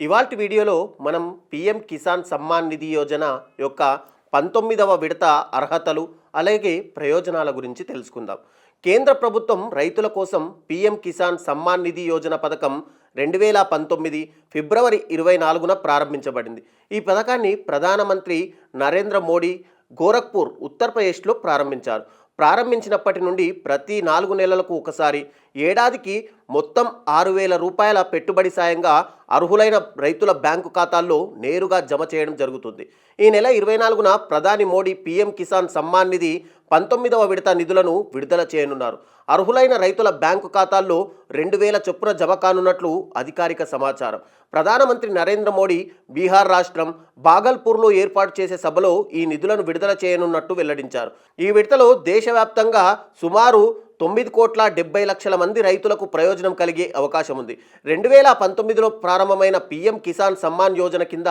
ఇవాల్టి వీడియోలో మనం పిఎం కిసాన్ సమ్మాన్ నిధి యోజన యొక్క పంతొమ్మిదవ విడత అర్హతలు అలాగే ప్రయోజనాల గురించి తెలుసుకుందాం. కేంద్ర ప్రభుత్వం రైతుల కోసం పిఎం కిసాన్ సమ్మాన్ నిధి యోజన పథకం రెండు వేల పంతొమ్మిది ఫిబ్రవరి ఇరవై నాలుగున ప్రారంభించబడింది. ఈ పథకాన్ని ప్రధానమంత్రి నరేంద్ర మోడీ గోరఖ్పూర్ ఉత్తరప్రదేశ్లో ప్రారంభించారు. ప్రారంభించినప్పటి నుండి ప్రతి నాలుగు నెలలకు ఒకసారి ఏడాదికి మొత్తం ఆరు వేల రూపాయల పెట్టుబడి సాయంగా అర్హులైన రైతుల బ్యాంకు ఖాతాల్లో నేరుగా జమ చేయడం జరుగుతుంది. ఈ నెల ఇరవై నాలుగున ప్రధాని మోడీ పీఎం కిసాన్ సమ్మాన్ నిధి పంతొమ్మిదవ విడత నిధులను విడుదల చేయనున్నారు. అర్హులైన రైతుల బ్యాంకు ఖాతాల్లో రెండు వేల చొప్పున జమ కానున్నట్లు అధికారిక సమాచారం. ప్రధానమంత్రి నరేంద్ర మోడీ బీహార్ రాష్ట్రం బాగల్పూర్లో ఏర్పాటు చేసే సభలో ఈ నిధులను విడుదల చేయనున్నట్టు వెల్లడించారు. ఈ విడతలో దేశవ్యాప్తంగా సుమారు తొమ్మిది కోట్ల డెబ్బై లక్షల మంది రైతులకు ప్రయోజనం కలిగే అవకాశం ఉంది. రెండు వేల పంతొమ్మిదిలో ప్రారంభమైన పీఎం కిసాన్ సమ్మాన్ యోజన కింద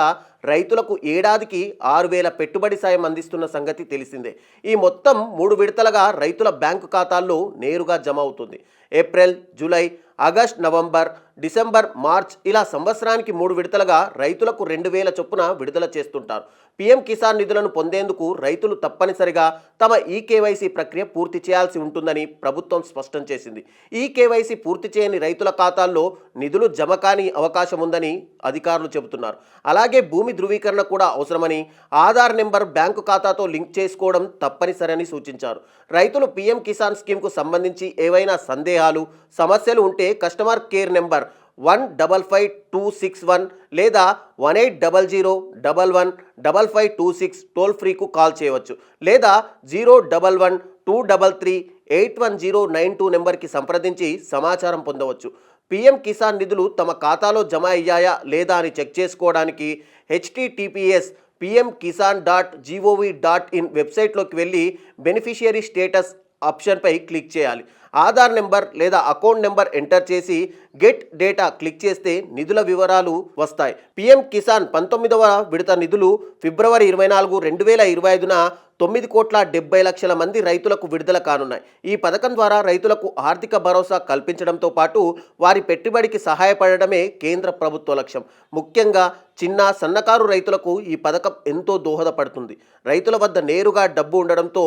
రైతులకు ఏడాదికి ఆరు వేల పెట్టుబడి సాయం అందిస్తున్న సంగతి తెలిసిందే. ఈ మొత్తం మూడు విడతలుగా రైతుల బ్యాంకు ఖాతాల్లో నేరుగా జమ అవుతుంది. April July August November December March ఇలా సంవత్సరానికి మూడు విడతలుగా రైతులకు రెండు వేల చొప్పున విడుదల చేస్తుంటారు. పీఎం కిసాన్ నిధులను పొందేందుకు రైతులు తప్పనిసరిగా తమ ఈ కేవైసీ ప్రక్రియ పూర్తి చేయాల్సి ఉంటుందని ప్రభుత్వం స్పష్టం చేసింది. ఈ కేవైసీ పూర్తి చేయని రైతుల ఖాతాల్లో నిధులు జమ కాని అవకాశం ఉందని అధికారులు చెబుతున్నారు. అలాగే భూమి ధృవీకరణ కూడా అవసరమని ఆధార్ నెంబర్ బ్యాంకు ఖాతాతో లింక్ చేసుకోవడం తప్పనిసరని సూచించారు. రైతులు పీఎం కిసాన్ స్కీమ్కు సంబంధించి ఏవైనా సందేహాలు సమస్యలు ఉంటే customer care number one double five two six one లేదా one eight double zero double one double five two six toll freak call చేయవచ్చు లేదా zero double one two double three eight one zero nine two నెంబర్కి సంప్రదించి సమాచారం పొందవచ్చు. PM Kisan నిధులు తమ ఖాతాలో జమ అయ్యాయా లేదా అని చెక్ చేసుకోవడానికి HTTPS PM Kisan dot GOV dot in వెబ్సైట్లోకి వెళ్ళి బెనిఫిషియరీ స్టేటస్ ఆప్షన్పై క్లిక్ చేయాలి. ఆధార్ నెంబర్ లేదా అకౌంట్ నెంబర్ ఎంటర్ చేసి గెట్ డేటా క్లిక్ చేస్తే నిధుల వివరాలు వస్తాయి. పిఎం కిసాన్ పంతొమ్మిదవ విడత నిధులు ఫిబ్రవరి ఇరవై నాలుగు రెండు వేల ఇరవై ఐదున తొమ్మిది కోట్ల డెబ్బై లక్షల మంది రైతులకు విడుదల కానున్నాయి. ఈ పథకం ద్వారా రైతులకు ఆర్థిక భరోసా కల్పించడంతో పాటు వారి పెట్టుబడికి సహాయపడడమే కేంద్ర ప్రభుత్వ లక్ష్యం. ముఖ్యంగా చిన్న సన్నకారు రైతులకు ఈ పథకం ఎంతో దోహదపడుతుంది. రైతుల వద్ద నేరుగా డబ్బు ఉండడంతో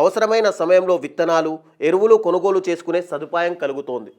అవసరమైన సమయంలో విత్తనాలు ఎరువులు కొనుగోలు చేసుకునే సదుపాయం కలుగుతోంది.